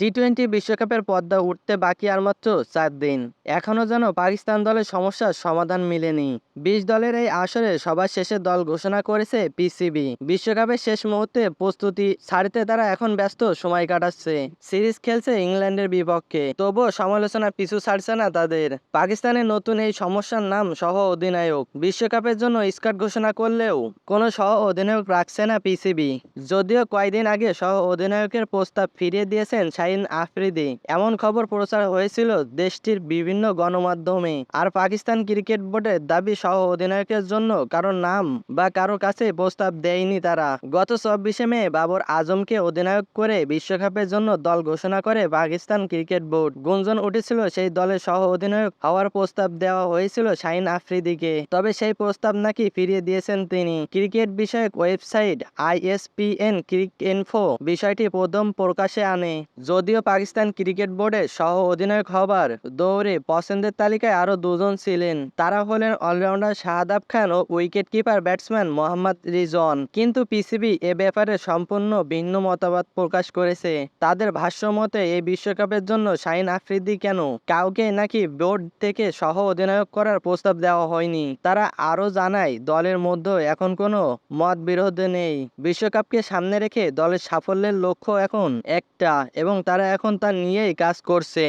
T twenty বিশ্বকাপের পর্দা উঠতে বাকি আর মাত্র চার দিন। এখনও যেন পাকিস্তান দলের সমস্যার সমাধান মিলেনি। বিশ দলের এই আসরে সবার শেষে দল ঘোষণা করেছে পিসিবি। বিশ্বকাপের শেষ মুহূর্তে প্রস্তুতি ছাড়তে তারা এখন ব্যস্ত সময় কাটাচ্ছে। সিরিজ খেলছে ইংল্যান্ডের বিপক্ষে। তবুও সমালোচনা পিছু ছাড়ছে না তাদের। পাকিস্তানের নতুন এই সমস্যার নাম সহ অধিনায়ক। বিশ্বকাপের জন্য স্কাট ঘোষণা করলেও কোনো সহ অধিনায়ক রাখছে না পিসিবি। যদিও কয়েকদিন আগে সহ অধিনায়কের প্রস্তাব ফিরিয়ে দিয়েছেন শাহিন আফ্রিদি। এমন খবর প্রচার হয়েছিল দেশটির বিভিন্ন গণমাধ্যমে। আর পাকিস্তান ক্রিকেট বোর্ডের দাবি সহ অধিনায়কের জন্য কারও নাম বা কারও কাছে প্রস্তাব দেয়নি তারা। গত চব্বিশে মে বাবর আজমকে অধিনায়ক করে বিশ্বকাপের জন্য দল ঘোষণা করে পাকিস্তান ক্রিকেট বোর্ড। গুঞ্জন উঠেছিল সেই দলের সহ অধিনায়ক হওয়ার প্রস্তাব দেওয়া হয়েছিল শাহিন আফ্রিদিকে। তবে সেই প্রস্তাব নাকি ফিরিয়ে দিয়েছেন তিনি। ক্রিকেট বিষয়ক ওয়েবসাইট আইএসপিএন ক্রিক ইনফো বিষয়টি প্রথম প্রকাশে আনে। যদিও পাকিস্তান ক্রিকেট বোর্ডের সহ অধিনায়ক হবার দৌড়ে পছন্দের তালিকায় আরও দুজন ছিলেন। তারা হলেন অলরাউন্ডার শাহাদাব খান ও wicket keeper batsman Mohammad Rizwan. কিন্তু পিসিবি এ ব্যাপারে সম্পূর্ণ ভিন্ন মতামত প্রকাশ করেছে। তাদের ভাষ্য মতে, এই বিশ্বকাপের জন্য শাহিন আফ্রিদি কেন কাউকে নাকি বোর্ড থেকে সহ অধিনায়ক করার প্রস্তাব দেওয়া হয়নি? তারা আরও জানায়, দলের মধ্যে এখন কোনো মত বিরোধ নেই। বিশ্বকাপকে সামনে রেখে দলের সাফল্যের লক্ষ্য এখন একটা এবং তারা এখন তা নিয়েই কাজ করছে।